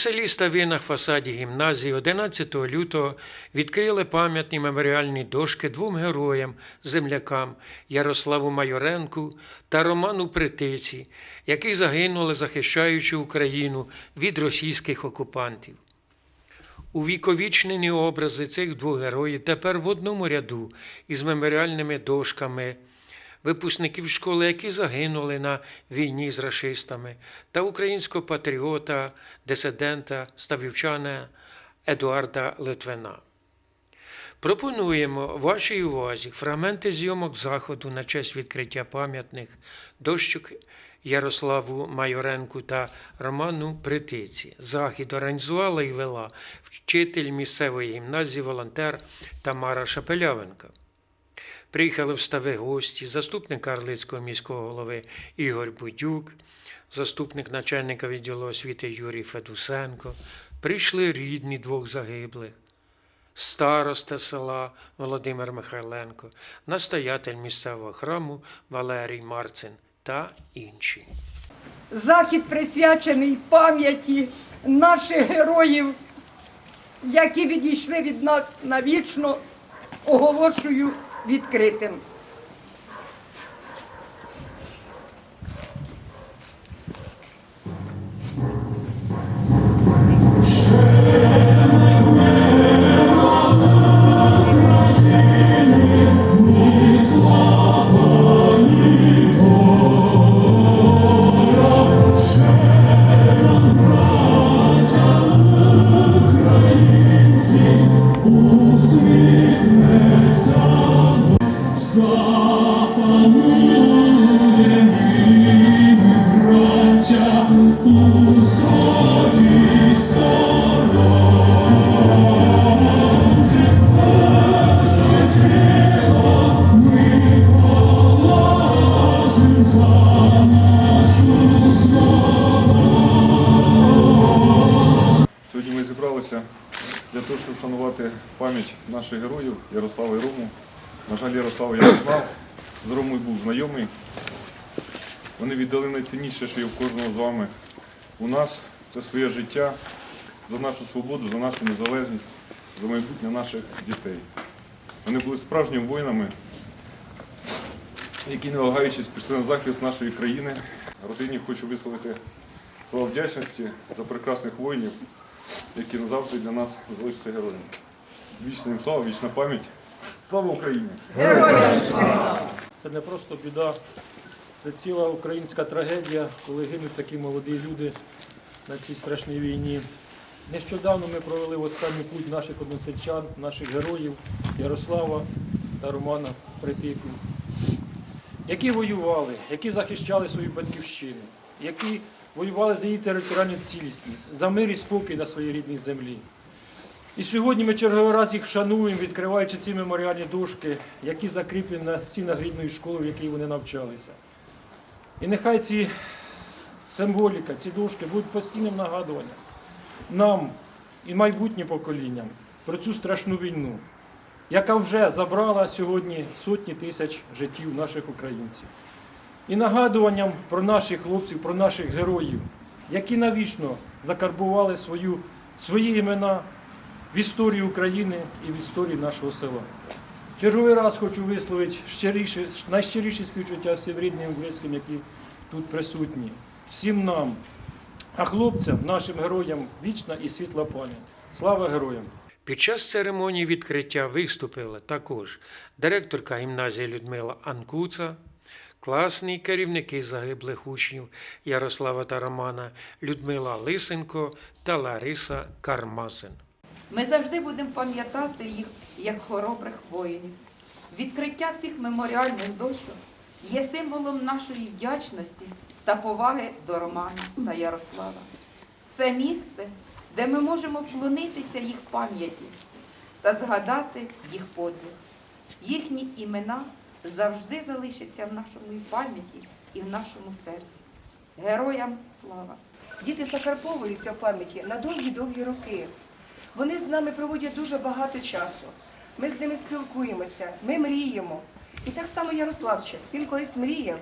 селі Стави на фасаді гімназії 11 лютого відкрили пам'ятні меморіальні дошки двом героям, землякам Ярославу Майоренку та Роману Притиці, які загинули, захищаючи Україну від російських окупантів. Увіковічнені образи цих двох героїв тепер в одному ряду із меморіальними дошками випускників школи, які загинули на війні з рашистами, та українського патріота, дисидента, ставівчана Едуарда Литвина. Пропонуємо вашій увазі фрагменти зйомок заходу на честь відкриття пам'ятних дощок Ярославу Майоренку та Роману Притиці. Захід організувала і вела вчитель місцевої гімназії, волонтер Тамара Шапелявенка. Приїхали в стави гості, заступник Карлицького міського голови Ігор Будюк, заступник начальника відділу освіти Юрій Федусенко. Прийшли рідні двох загиблих староста села Володимир Михайленко, настоятель місцевого храму Валерій Марцин та інші. Захід присвячений пам'яті наших героїв, які відійшли від нас навічно, оголошую відкритим. Сьогодні ми зібралися для того, щоб вшанувати пам'ять наших героїв Ярослава і Рому. На жаль, Ярослав я не знав, з Ромою був знайомий. Вони віддали найцінніше, що є в кожного з вами. У нас це своє життя за нашу свободу, за нашу незалежність, за майбутнє наших дітей. Вони були справжніми воїнами, які, не вагаючись, пішли на захист нашої країни. Родині хочу висловити слова вдячності за прекрасних воїнів, які назавжди для нас залишаться героями. Вічна їм слава, вічна пам'ять. Слава Україні! Це не просто біда, це ціла українська трагедія, коли гинуть такі молоді люди на цій страшній війні. Нещодавно ми провели в останній путь наших односельчан, наших героїв Ярослава та Романа Притику, які воювали, які захищали свою батьківщину, які воювали за її територіальну цілісність, за мир і спокій на своїй рідній землі. І сьогодні ми черговий раз їх вшануємо, відкриваючи ці меморіальні дошки, які закріплені на стінах рідної школи, в якій вони навчалися. І нехай ці символіка, ці дошки будуть постійним нагадуванням нам і майбутнім поколінням про цю страшну війну, яка вже забрала сьогодні сотні тисяч життів наших українців. І нагадуванням про наших хлопців, про наших героїв, які навічно закарбували свою, свої імена в історії України і в історії нашого села. Черговий раз хочу висловити щиріше, найщиріші співчуття всім рідним близьким, які тут присутні, всім нам, а хлопцям, нашим героям вічна і світла пам'ять. Слава героям! Під час церемонії відкриття виступили також директорка гімназії Людмила Анкуца, класні керівники загиблих учнів Ярослава та Романа Людмила Лисенко та Лариса Кармазин. Ми завжди будемо пам'ятати їх як хоробрих воїнів. Відкриття цих меморіальних дошок є символом нашої вдячності та поваги до Романа та Ярослава. Це місце, де ми можемо вклонитися їх пам'яті та згадати їх подвиг. Їхні імена завжди залишаться в нашому пам'яті і в нашому серці. Героям слава! Діти закарповуються в пам'яті на довгі-довгі роки. Вони з нами проводять дуже багато часу. Ми з ними спілкуємося, ми мріємо. І так само Ярославчик, він колись мріяв,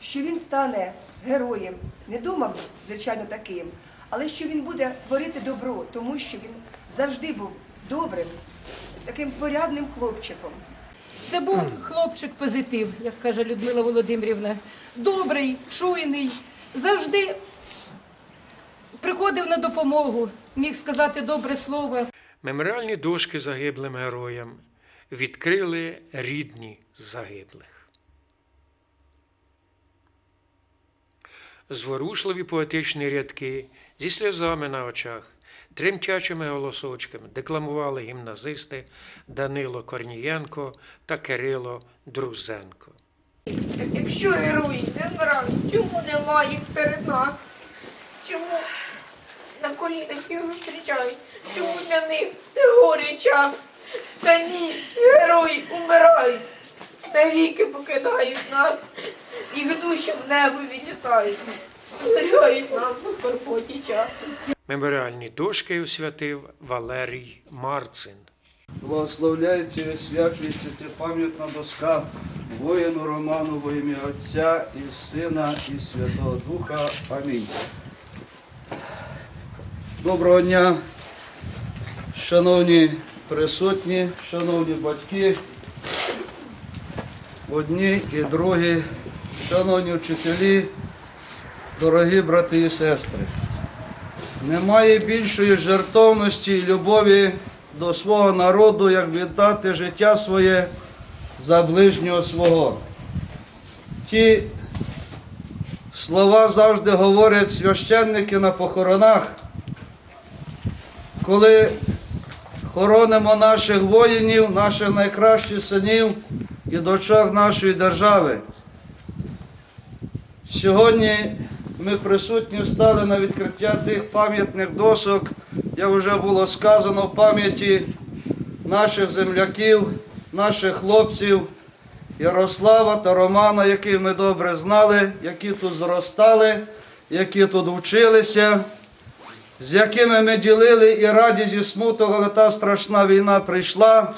що він стане героєм. Не думав, звичайно, таким, але що він буде творити добро, тому що він завжди був добрим, таким порядним хлопчиком. Це був хлопчик позитив, як каже Людмила Володимирівна. Добрий, чуйний, завжди приходив на допомогу, міг сказати добре слово. Меморіальні дошки загиблим героям відкрили рідні загиблих. Зворушливі поетичні рядки зі сльозами на очах, тремтячими голосочками декламували гімназисти Данило Корнієнко та Кирило Друзенко. Якщо герої не вмирають, чому немає їх серед нас? Чому на колінах їх зустрічають? Чому для них це горі час? Та ні, герої умирають, навіки покидають нас, їх душі в небо відлітають, лишають нам в скорботі часу. Меморіальні дошки освятив Валерій Марцин. Благословляється і освячується ця пам'ятна доска воїну Роману во ім'я Отця і Сина і Святого Духа. Амінь. Доброго дня, шановні присутні, шановні батьки, одні і другі, шановні вчителі, дорогі брати і сестри. Немає більшої жертовності і любові до свого народу, як віддати життя своє за ближнього свого. Ті слова завжди говорять священники на похоронах, коли хоронимо наших воїнів, наших найкращих синів і дочок нашої держави. Сьогодні ми присутні стали на відкриття тих пам'ятних досок, як вже було сказано, в пам'яті наших земляків, наших хлопців Ярослава та Романа, яких ми добре знали, які тут зростали, які тут вчилися, з якими ми ділили і радість, і смуток, але та страшна війна прийшла,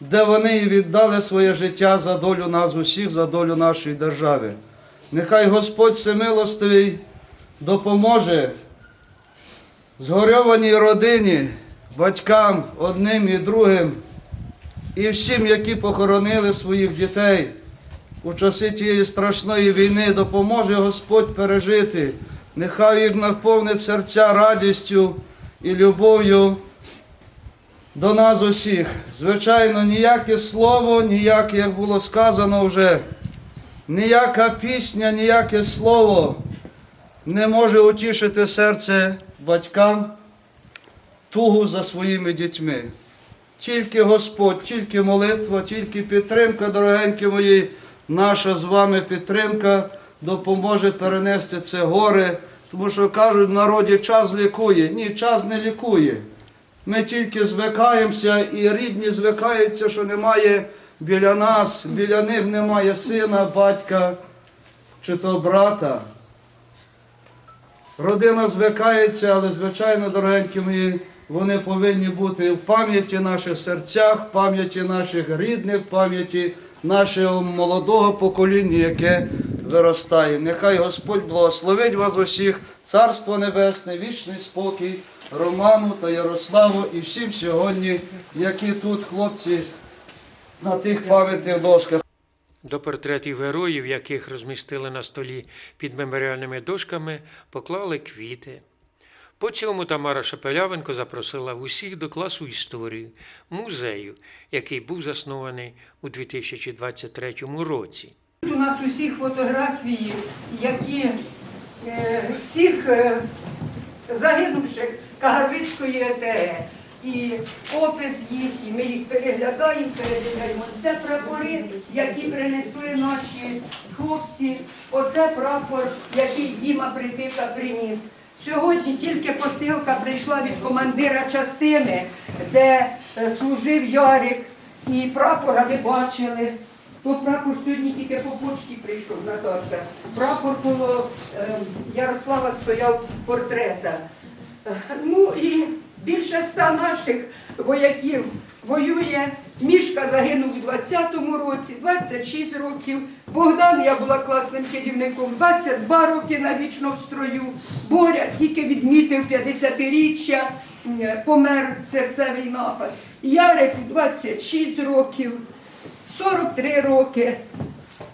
де вони і віддали своє життя за долю нас усіх, за долю нашої держави. Нехай Господь Всемилостивий допоможе згорьованій родині, батькам одним і другим, і всім, які похоронили своїх дітей у часи тієї страшної війни, допоможе Господь пережити. Нехай їх наповнить серця радістю і любов'ю до нас усіх. Звичайно, ніяке слово, ніяке, як було сказано вже, ніяка пісня, ніяке слово не може утішити серце батькам тугу за своїми дітьми. Тільки Господь, тільки молитва, тільки підтримка, дорогенькі мої, наша з вами підтримка допоможе перенести це горе. Тому що кажуть, в народі час лікує. Ні, час не лікує. Ми тільки звикаємося, і рідні звикаються, що немає біля нас, біля них немає сина, батька чи то брата. Родина звикається, але, звичайно, дорогенькі мої, вони повинні бути в пам'яті наших серцях, в пам'яті наших рідних, в пам'яті нашого молодого покоління, яке виростає. Нехай Господь благословить вас усіх, Царство Небесне, вічний спокій Роману та Ярославу і всім сьогодні, які тут хлопці на тих пам'ятних досках. До портретів героїв, яких розмістили на столі під меморіальними дошками, поклали квіти. По цьому Тамара Шепелявенко запросила усіх до класу історії музею, який був заснований у 2023 році. У нас усіх фотографії, які е, всіх е, загинувших Кагарвицької ЕТЕ. І опис їх, і ми їх переглядаємо, передивляємо. Це прапори, які принесли наші хлопці. Оце прапор, який Діма Притика приніс. Сьогодні тільки посилка прийшла від командира частини, де е, служив Ярик. І прапора ви бачили. То прапор сьогодні тільки по почті прийшов, Наташа. Прапор коло е, Ярослава стояв портрета. Ну і більше ста наших вояків воює Мішка загинув у 20-му році, 26 років. Богдан, я була класним керівником, 22 роки навічно в строю. Боря тільки відмітив 50-річчя, помер серцевий напад. Ярику 26 років, 43 роки.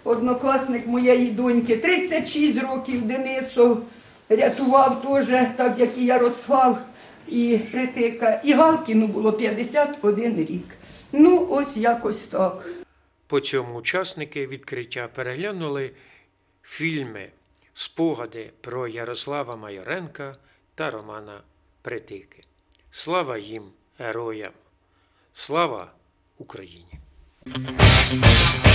Однокласник моєї доньки, 36 років Денисов рятував теж, так як і Ярослав і Притика. І Галкіну було 51 рік. Ну, ось якось так. По цьому учасники відкриття переглянули фільми Спогади про Ярослава Майоренка та Романа Притики. Слава їм, героям! Слава Україні! Música